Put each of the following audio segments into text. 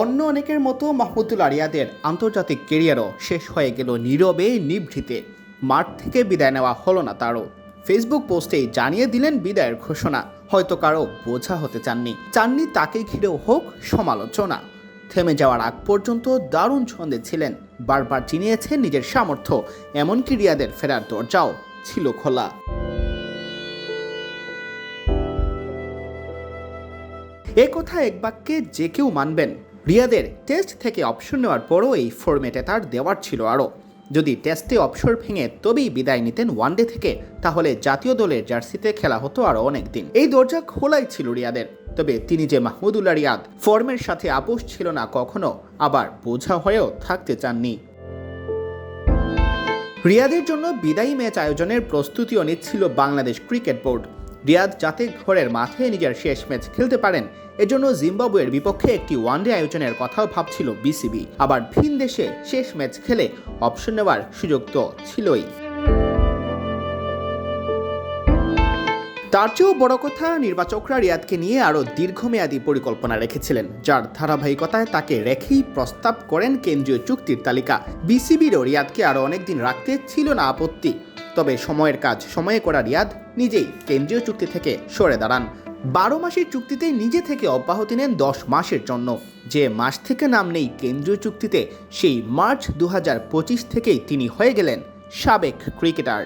অন্য অনেকের মতো মাহমুদুল আরিয়াদের আন্তর্জাতিক কেরিয়ারও শেষ হয়ে গেল নীরবে নিভৃতে। মাঠ থেকে বিদায় নেওয়া হলো না তারও। ফেসবুক পোস্টেই জানিয়ে দিলেন বিদায়ের ঘোষণা। হয়তো কারও বোঝা হতে চাননি। চাননি তাকে ঘিরেও হোক সমালোচনা। থেমে যাওয়ার আগ পর্যন্ত দারুণ ছন্দে ছিলেন। বারবার চিনিয়েছেন নিজের সামর্থ্য, এমনকি রিয়াদের ফেরার দরজাও ছিল খোলা। এ কথা এক বাক্যে যে কেউ মানবেন। রিয়াদের টেস্ট থেকে অপশন নেওয়ার পরও এই ফরম্যাটে তার দেওয়ার ছিল আরও। যদি টেস্টে অপসর ভেঙে তবেই বিদায় নিতেন ওয়ানডে থেকে, তাহলে জাতীয় দলের জার্সিতে খেলা হতো আরও অনেক দিন এই দরজা খোলাই ছিল রিয়াদের। তবে তিনি যে মাহমুদুল্লাহ রিয়াদ ফর্মের সাথে আপোষ ছিল না কখনো, আবার বোঝা হয়েও থাকতে চাননি। রিয়াদের জন্য বিদায়ী ম্যাচ আয়োজনের প্রস্তুতিও নিচ্ছিল বাংলাদেশ ক্রিকেট বোর্ড। রিয়াদ যাতে ঘরের মাঠে নিজের শেষ ম্যাচ খেলতে পারেন। এজন্য জিম্বাবুয়ের বিপক্ষে একটি ওয়ানডে আয়োজনের কথাও ভাবছিল বিসিবি। আবার ভিন দেশে শেষ ম্যাচ খেলে অপশন নেওয়ার সুযোগ তো ছিলই। তার চেয়েও বড় কথা, নির্বাচকরা রিয়াদকে নিয়ে আরও দীর্ঘমেয়াদী পরিকল্পনা রেখেছিলেন, যার ধারাবাহিকতায় তাকে রেখেই প্রস্তাব করেন কেন্দ্রীয় চুক্তির তালিকা। বিসিবিরও রিয়াদকে আরও অনেকদিন রাখতে ছিল না আপত্তি। তবে সময়ের কাজ সময়ে করা রিয়াদ নিজেই কেন্দ্রীয় চুক্তি থেকে সরে দাঁড়ান। বারো মাসের চুক্তিতে নিজে থেকে অব্যাহতি নেন দশ মাসের জন্য। যে মাস থেকে নাম নেই কেন্দ্রীয় চুক্তিতে, সেই মার্চ দু হাজার পঁচিশ থেকেই তিনি হয়ে গেলেন সাবেক ক্রিকেটার।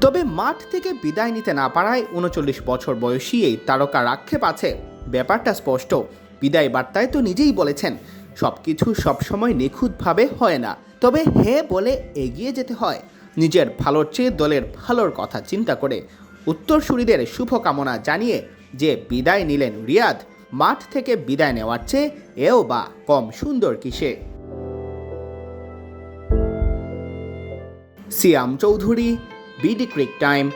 তবে মাঠ থেকে বিদায় নিতে না পারায় উনচল্লিশ বছর বয়সী এই তারকার আক্ষেপ আছে ব্যাপারটা স্পষ্ট। বিদায় বার্তায় তো নিজেই বলেছেন সব কিছু সবসময় নিখুঁতভাবে হয় না। তবে হ্যাঁ বলে এগিয়ে যেতে হয়। নিজের ভালোর চেয়ে দলের ভালোর কথা চিন্তা করে উত্তরসূরিদের শুভকামনা জানিয়ে যে বিদায় নিলেন রিয়াদ, মাঠ থেকে বিদায় নেওয়ার চেয়ে এও বা কম সুন্দর কিসে। Siam Chowdhury, BD crick time.